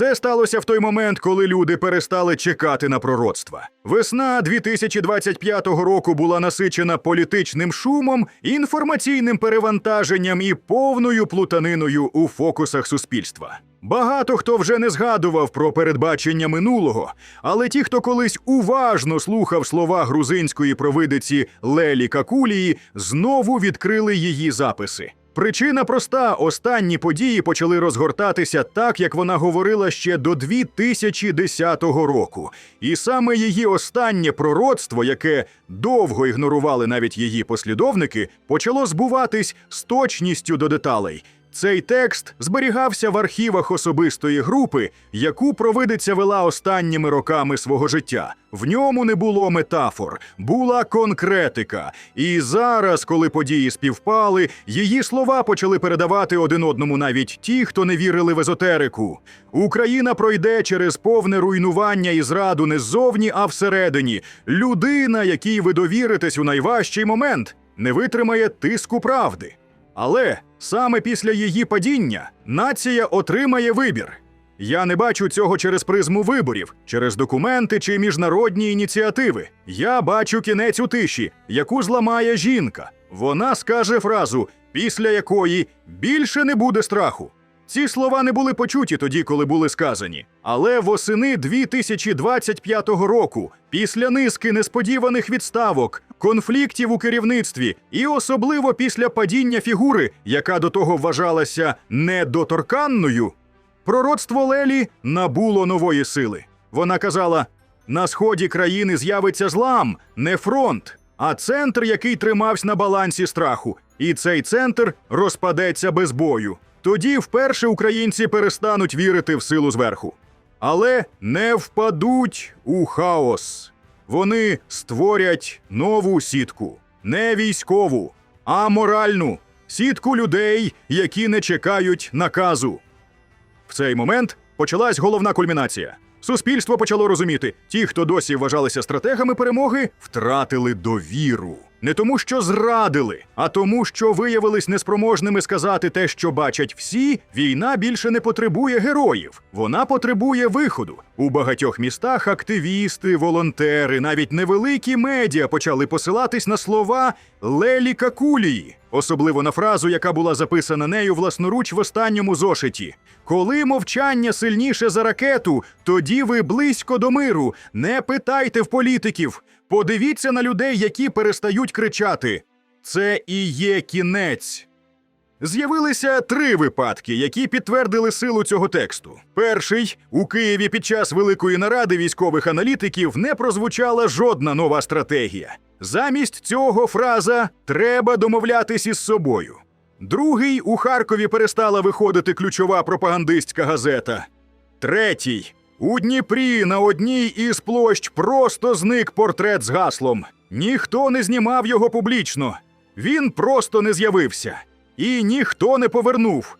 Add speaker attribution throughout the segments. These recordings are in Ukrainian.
Speaker 1: Це сталося в той момент, коли люди перестали чекати на пророцтва. Весна 2025 року була насичена політичним шумом, інформаційним перевантаженням і повною плутаниною у фокусах суспільства. Багато хто вже не згадував про передбачення минулого, але ті, хто колись уважно слухав слова грузинської провидиці Лелі Какулії, знову відкрили її записи. Причина проста: останні події почали розгортатися так, як вона говорила ще до 2010 року. І саме її останнє пророцтво, яке довго ігнорували навіть її послідовники, почало збуватись з точністю до деталей. Цей текст зберігався в архівах особистої групи, яку провидиця вела останніми роками свого життя. В ньому не було метафор, була конкретика. І зараз, коли події співпали, її слова почали передавати один одному навіть ті, хто не вірили в езотерику. Україна пройде через повне руйнування і зраду не ззовні, а всередині. Людина, якій ви довіритесь у найважчий момент, не витримає тиску правди. Але саме після її падіння нація отримає вибір. Я не бачу цього через призму виборів, через документи чи міжнародні ініціативи. Я бачу кінець у тиші, яку зламає жінка. Вона скаже фразу, після якої більше не буде страху. Ці слова не були почуті тоді, коли були сказані. Але восени 2025 року, після низки несподіваних відставок, конфліктів у керівництві, і особливо після падіння фігури, яка до того вважалася недоторканною, пророцтво Лелі набуло нової сили. Вона казала: на сході країни з'явиться злам, не фронт, а центр, який тримався на балансі страху. І цей центр розпадеться без бою. Тоді вперше українці перестануть вірити в силу зверху. Але не впадуть у хаос. Вони створять нову сітку, не військову, а моральну сітку людей, які не чекають наказу. В цей момент почалась головна кульмінація. Суспільство почало розуміти, ті, хто досі вважалися стратегами перемоги, втратили довіру. Не тому, що зрадили, а тому, що виявились неспроможними сказати те, що бачать всі. Війна більше не потребує героїв. Вона потребує виходу. У багатьох містах активісти, волонтери, навіть невеликі медіа почали посилатись на слова Лелі Какулії, особливо на фразу, яка була записана нею власноруч в останньому зошиті. Коли мовчання сильніше за ракету, тоді ви близько до миру. Не питайте в політиків. Подивіться на людей, які перестають кричати. Це і є кінець. З'явилися три випадки, які підтвердили силу цього тексту. Перший у Києві під час великої наради військових аналітиків не прозвучала жодна нова стратегія. Замість цього фраза треба домовлятись із собою. Другий у Харкові перестала виходити ключова пропагандистська газета. Третій у Дніпрі на одній із площ просто зник портрет з гаслом. Ніхто не знімав його публічно. Він просто не з'явився. І ніхто не повернув.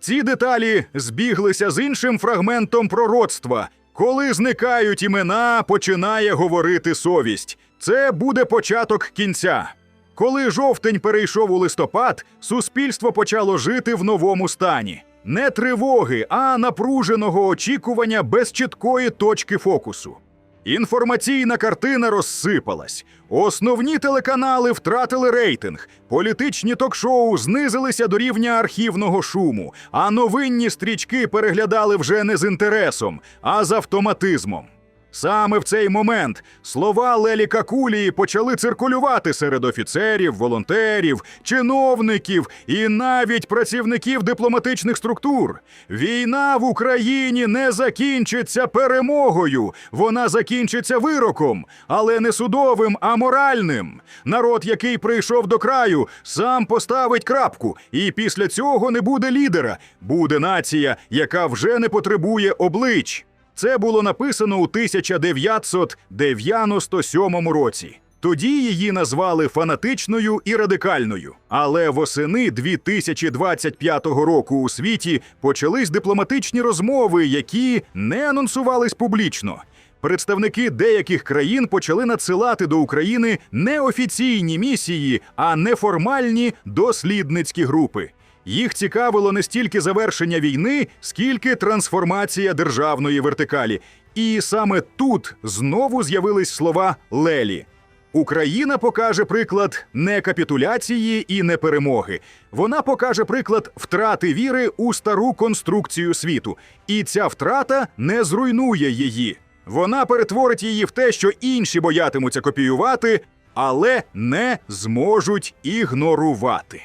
Speaker 1: Ці деталі збіглися з іншим фрагментом пророцтва. Коли зникають імена, починає говорити совість. Це буде початок кінця. Коли жовтень перейшов у листопад, суспільство почало жити в новому стані. Не тривоги, а напруженого очікування без чіткої точки фокусу. Інформаційна картина розсипалась. Основні телеканали втратили рейтинг, політичні ток-шоу знизилися до рівня архівного шуму, а новинні стрічки переглядали вже не з інтересом, а з автоматизмом. Саме в цей момент слова Лелі Какулії почали циркулювати серед офіцерів, волонтерів, чиновників і навіть працівників дипломатичних структур. Війна в Україні не закінчиться перемогою, вона закінчиться вироком, але не судовим, а моральним. Народ, який прийшов до краю, сам поставить крапку, і після цього не буде лідера. Буде нація, яка вже не потребує облич. Це було написано у 1997 році. Тоді її назвали фанатичною і радикальною. Але восени 2025 року у світі почались дипломатичні розмови, які не анонсувались публічно. Представники деяких країн почали надсилати до України не офіційні місії, а неформальні дослідницькі групи. Їх цікавило не стільки завершення війни, скільки трансформація державної вертикалі. І саме тут знову з'явились слова Лелі. Україна покаже приклад не капітуляції і не перемоги. Вона покаже приклад втрати віри у стару конструкцію світу. І ця втрата не зруйнує її. Вона перетворить її в те, що інші боятимуться копіювати, але не зможуть ігнорувати.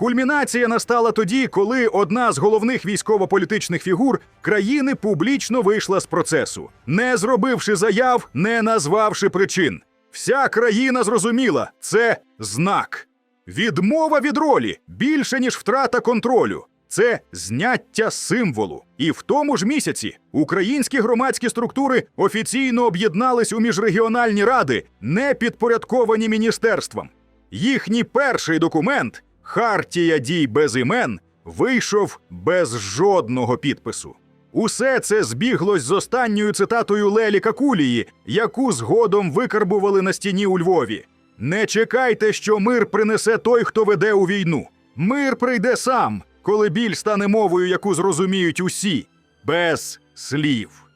Speaker 1: Кульмінація настала тоді, коли одна з головних військово-політичних фігур країни публічно вийшла з процесу, не зробивши заяв, не назвавши причин. Вся країна зрозуміла це знак. Відмова від ролі більше, ніж втрата контролю. Це зняття символу. І в тому ж місяці українські громадські структури офіційно об'єднались у міжрегіональні ради, не підпорядковані міністерствам. Їхній перший документ Хартія дій без імен вийшов без жодного підпису. Усе це збіглось з останньою цитатою Лелі Какулії, яку згодом викарбували на стіні у Львові. Не чекайте, що мир принесе той, хто веде у війну. Мир прийде сам, коли біль стане мовою, яку зрозуміють усі, без слів.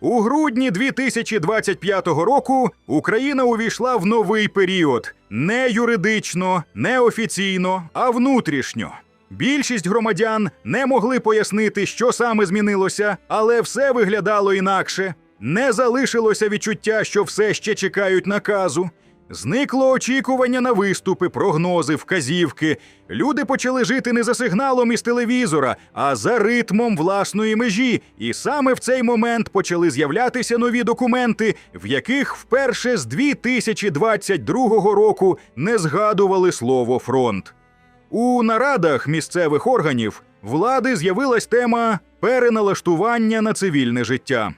Speaker 1: У грудні 2025 року Україна увійшла в новий період не юридично, не офіційно, а внутрішньо. Більшість громадян не могли пояснити, що саме змінилося, але все виглядало інакше. Не залишилося відчуття, що все ще чекають наказу. Зникло очікування на виступи, прогнози, вказівки. Люди почали жити не за сигналом із телевізора, а за ритмом власної межі. І саме в цей момент почали з'являтися нові документи, в яких вперше з 2022 року не згадували слово фронт. У нарадах місцевих органів влади з'явилась тема переналаштування на цивільне життя.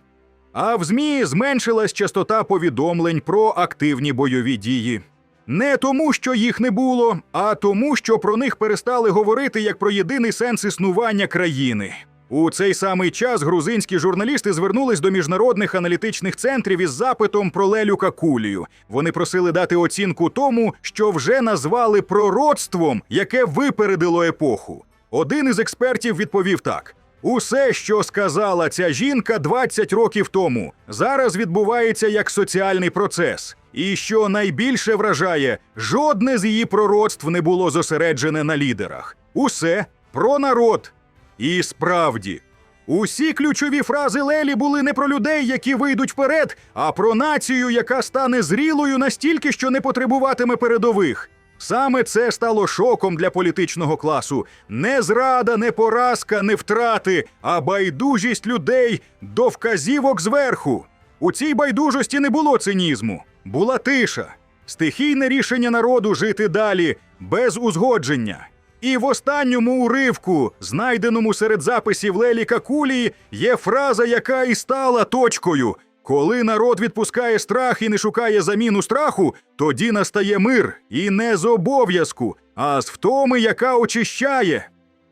Speaker 1: А в ЗМІ зменшилась частота повідомлень про активні бойові дії. Не тому, що їх не було, а тому, що про них перестали говорити як про єдиний сенс існування країни. У цей самий час грузинські журналісти звернулись до міжнародних аналітичних центрів із запитом про Лелю Какулію. Вони просили дати оцінку тому, що вже назвали пророцтвом, яке випередило епоху. Один із експертів відповів так: Усе, що сказала ця жінка 20 років тому, зараз відбувається як соціальний процес. І що найбільше вражає, жодне з її пророцтв не було зосереджене на лідерах. Усе про народ. І справді, усі ключові фрази Лелі були не про людей, які вийдуть вперед, а про націю, яка стане зрілою настільки, що не потребуватиме передових. Саме це стало шоком для політичного класу. Не зрада, не поразка, не втрати, а байдужість людей до вказівок зверху. У цій байдужості не було цинізму, була тиша, стихійне рішення народу жити далі без узгодження. І в останньому уривку, знайденому серед записів Лелі Какулії, є фраза, яка і стала точкою. Коли народ відпускає страх і не шукає заміну страху, тоді настає мир і не з обов'язку, а з втоми, яка очищає.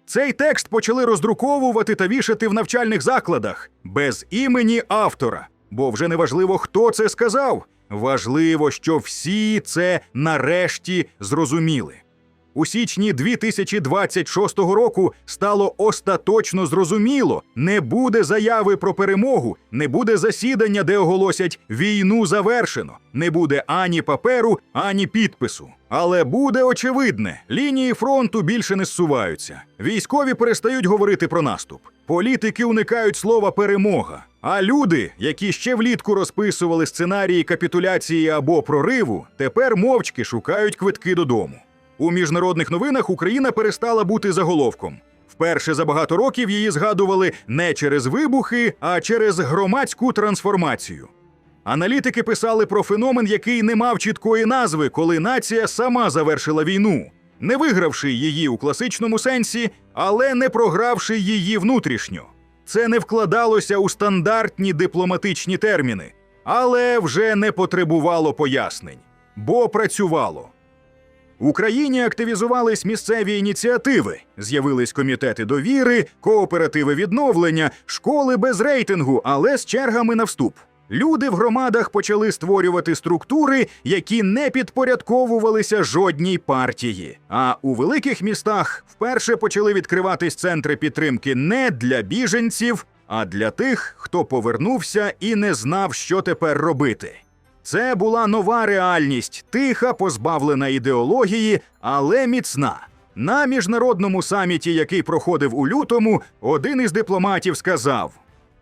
Speaker 1: Цей текст почали роздруковувати та вішати в навчальних закладах без імені автора. Бо вже не важливо, хто це сказав. Важливо, що всі це нарешті зрозуміли. У січні 2026 року стало остаточно зрозуміло: не буде заяви про перемогу, не буде засідання, де оголосять війну завершено, не буде ані паперу, ані підпису. Але буде очевидне: лінії фронту більше не зсуваються. Військові перестають говорити про наступ. Політики уникають слова перемога. А люди, які ще влітку розписували сценарії капітуляції або прориву, тепер мовчки шукають квитки додому. У міжнародних новинах Україна перестала бути заголовком. Вперше за багато років її згадували не через вибухи, а через громадську трансформацію. Аналітики писали про феномен, який не мав чіткої назви, коли нація сама завершила війну, не вигравши її у класичному сенсі, але не програвши її внутрішньо. Це не вкладалося у стандартні дипломатичні терміни, але вже не потребувало пояснень, бо працювало. В Україні активізувались місцеві ініціативи, з'явились комітети довіри, кооперативи відновлення, школи без рейтингу, але з чергами на вступ. Люди в громадах почали створювати структури, які не підпорядковувалися жодній партії. А у великих містах вперше почали відкриватись центри підтримки не для біженців, а для тих, хто повернувся і не знав, що тепер робити. Це була нова реальність, тиха, позбавлена ідеології, але міцна. На міжнародному саміті, який проходив у лютому, один із дипломатів сказав: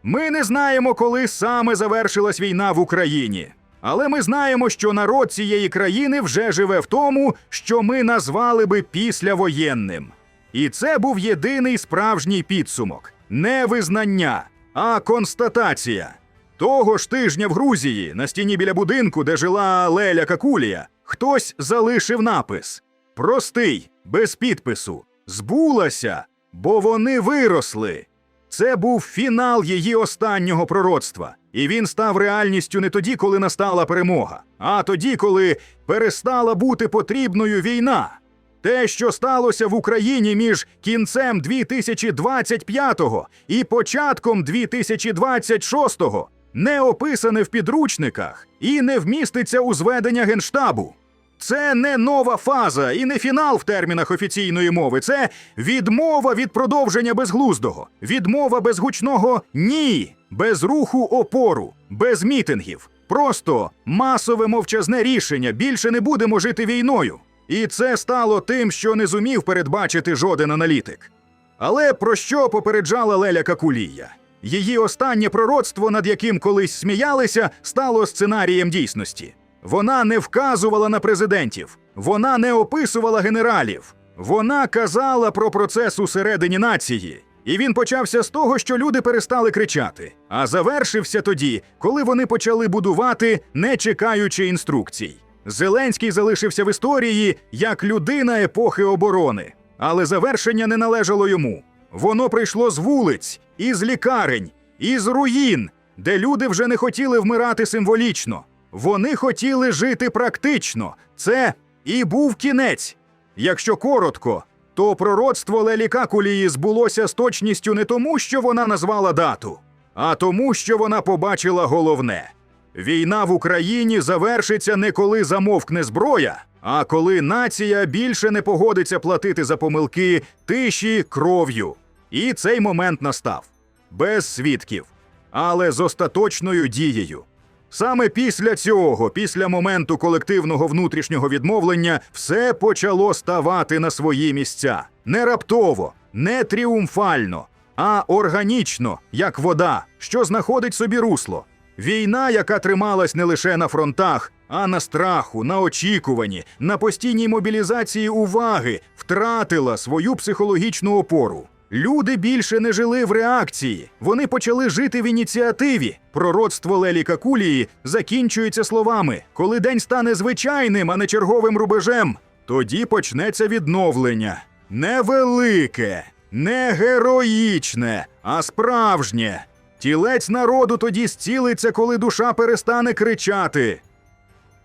Speaker 1: Ми не знаємо, коли саме завершилась війна в Україні. Але ми знаємо, що народ цієї країни вже живе в тому, що ми назвали би післявоєнним. І це був єдиний справжній підсумок не визнання, а констатація. Того ж тижня в Грузії, на стіні біля будинку, де жила Леля Какулія, хтось залишив напис: Простий, без підпису, збулася, бо вони виросли. Це був фінал її останнього пророцтва, і він став реальністю не тоді, коли настала перемога, а тоді, коли перестала бути потрібною війна. Те, що сталося в Україні між кінцем 2025-го і початком 2026-го, не описане в підручниках і не вміститься у зведення Генштабу. Це не нова фаза і не фінал в термінах офіційної мови. Це відмова від продовження безглуздого, відмова без гучного ні, без руху опору, без мітингів. Просто масове мовчазне рішення більше не будемо жити війною. І це стало тим, що не зумів передбачити жоден аналітик. Але про що попереджала Леля Какулія? Її останнє пророцтво, над яким колись сміялися, стало сценарієм дійсності. Вона не вказувала на президентів, вона не описувала генералів. Вона казала про процес усередині нації. І він почався з того, що люди перестали кричати, а завершився тоді, коли вони почали будувати, не чекаючи інструкцій. Зеленський залишився в історії як людина епохи оборони, але завершення не належало йому. Воно прийшло з вулиць, із лікарень, із руїн, де люди вже не хотіли вмирати символічно. Вони хотіли жити практично. Це і був кінець. Якщо коротко, то пророцтво Лелі Какулії збулося з точністю не тому, що вона назвала дату, а тому, що вона побачила головне. Війна в Україні завершиться не коли замовкне зброя, а коли нація більше не погодиться платити за помилки тиші кров'ю. І цей момент настав без свідків, але з остаточною дією. Саме після цього, після моменту колективного внутрішнього відмовлення, все почало ставати на свої місця. Не раптово, не тріумфально, а органічно, як вода, що знаходить собі русло. Війна, яка трималась не лише на фронтах, а на страху, на очікуванні, на постійній мобілізації уваги, втратила свою психологічну опору. Люди більше не жили в реакції, вони почали жити в ініціативі. Пророцтво Лелі Какулії закінчується словами: коли день стане звичайним, а не черговим рубежем, тоді почнеться відновлення. Невелике, не героїчне, а справжнє. Тілець народу тоді зцілиться, коли душа перестане кричати.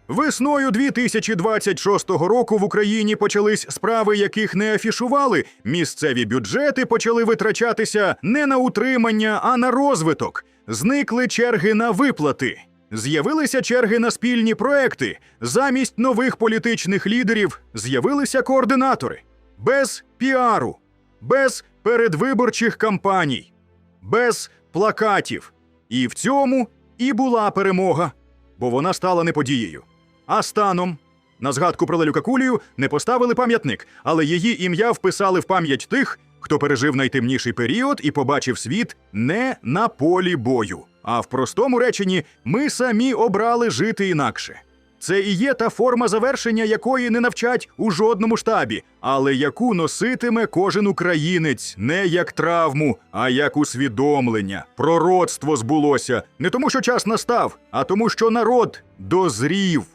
Speaker 1: Весною 2026 року в Україні почались справи, яких не афішували. Місцеві бюджети почали витрачатися не на утримання, а на розвиток. Зникли черги на виплати. З'явилися черги на спільні проекти. Замість нових політичних лідерів з'явилися координатори. Без піару, без передвиборчих кампаній, без плакатів. І в цьому і була перемога, бо вона стала не подією. А станом на згадку про Лелю Какулію не поставили пам'ятник, але її ім'я вписали в пам'ять тих, хто пережив найтемніший період і побачив світ не на полі бою. А в простому реченні ми самі обрали жити інакше. Це і є та форма завершення, якої не навчать у жодному штабі, але яку носитиме кожен українець не як травму, а як усвідомлення. Пророцтво збулося не тому, що час настав, а тому, що народ дозрів.